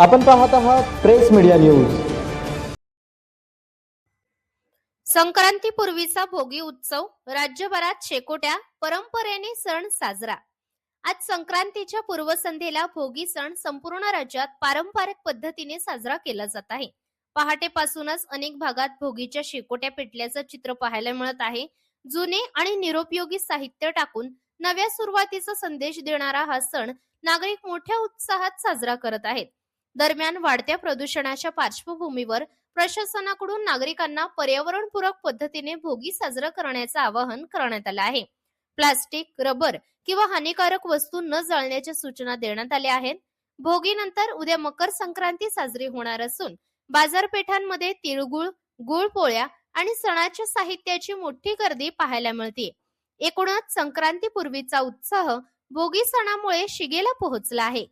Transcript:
आपण पाहत आहात प्रेस मीडिया न्यूज. संक्रांतीपूर्वीचा भोगी उत्सव राज्यभरात शेकोट्या परंपरेने सण साजरा. आज संक्रांतीच्या पूर्वसंध्येला भोगी सण संपूर्ण राज्यात पारंपरिक पद्धतीने साजरा केला जात आहे. पहाटेपासूनच अनेक भागात भोगीच्या शेकोट्या पेटल्याचं चित्र पाहायला मिळत आहे. जुने आणि निरुपयोगी साहित्य टाकून नव्या सुरुवातीचा संदेश देणारा हा सण नागरिक मोठ्या उत्साहात साजरा करत आहेत. दरम्यान वाढत्या प्रदूषणाच्या पार्श्वभूमीवर प्रशासनाकडून नागरिकांना पर्यावरणपूरक पद्धतीने भोगी साजरा करण्याचं आवाहन करण्यात आलं आहे. प्लास्टिक रबर किंवा हानिकारक वस्तू न जाळण्याच्या सूचना देण्यात आल्या आहेत. भोगीनंतर उद्या मकर संक्रांती साजरी होणार असून बाजारपेठांमध्ये तिळगुळ गुळपोळ्या आणि सणाच्या साहित्याची मोठी गर्दी पाहायला मिळते. एकूणच संक्रांतीपूर्वीचा उत्साह भोगी सणामुळे शिगेला पोहोचला आहे.